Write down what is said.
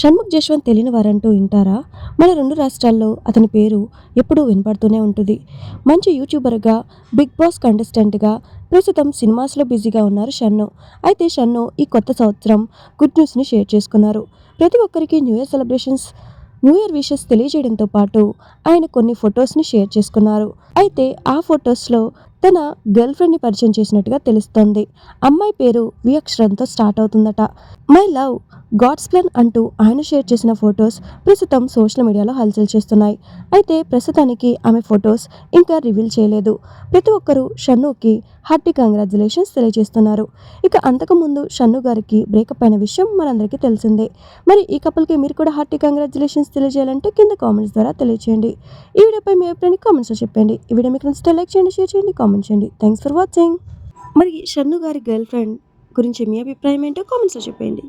షణ్ముఖ్ జశ్వంత్ తెలియని వారంటూ వింటారా? మన రెండు రాష్ట్రాల్లో అతని పేరు ఎప్పుడూ వినపడుతూనే ఉంటుంది. మంచి యూట్యూబర్గా బిగ్ బాస్ కంటెస్టెంట్గా ప్రస్తుతం సినిమాస్లో బిజీగా ఉన్నారు షన్ను అయితే షన్ను ఈ కొత్త సంవత్సరం గుడ్ న్యూస్ని షేర్ చేసుకున్నారు. ప్రతి ఒక్కరికి new year celebrations new year wishes తెలియజేయడంతో పాటు ఆయన కొన్ని ఫొటోస్ని షేర్ చేసుకున్నారు. అయితే ఆ ఫొటోస్లో తన గర్ల్ ఫ్రెండ్ని పరిచయం చేసినట్టుగా తెలుస్తోంది. అమ్మాయి పేరు వియక్షరంతో స్టార్ట్ అవుతుందట. మై లవ్ గాడ్స్ ప్లాన్ అంటూ ఆయన షేర్ చేసిన ఫొటోస్ ప్రస్తుతం సోషల్ మీడియాలో హల్చల్ చేస్తున్నాయి. అయితే ప్రస్తుతానికి ఆమె ఫొటోస్ ఇంకా రివీల్ చేయలేదు. ప్రతి ఒక్కరూ షన్నుకి హార్టీ కంగ్రాచులేషన్స్ తెలియజేస్తున్నారు. ఇక అంతకుముందు షన్ను గారికి బ్రేకప్ అయిన విషయం మనందరికీ తెలిసిందే. మరి ఈ కపుల్కి మీరు కూడా హార్టీ కంగ్రాచులేషన్స్ తెలియజేయాలంటే కింద కామెంట్స్ ద్వారా తెలియజేయండి ఈ వీడియోపై మీ అభిప్రాయాన్ని కామెంట్స్లో చెప్పండి. ఈ వీడియో మీకు నచ్చితే లైక్ చేయండి షేర్ చేయండి కామెంట్ చేయండి థ్యాంక్స్ ఫర్ వాచింగ్ మరి షన్ను గారి గర్ల్ ఫ్రెండ్ గురించి మీ అభిప్రాయం ఏంటో కామెంట్స్లో చెప్పండి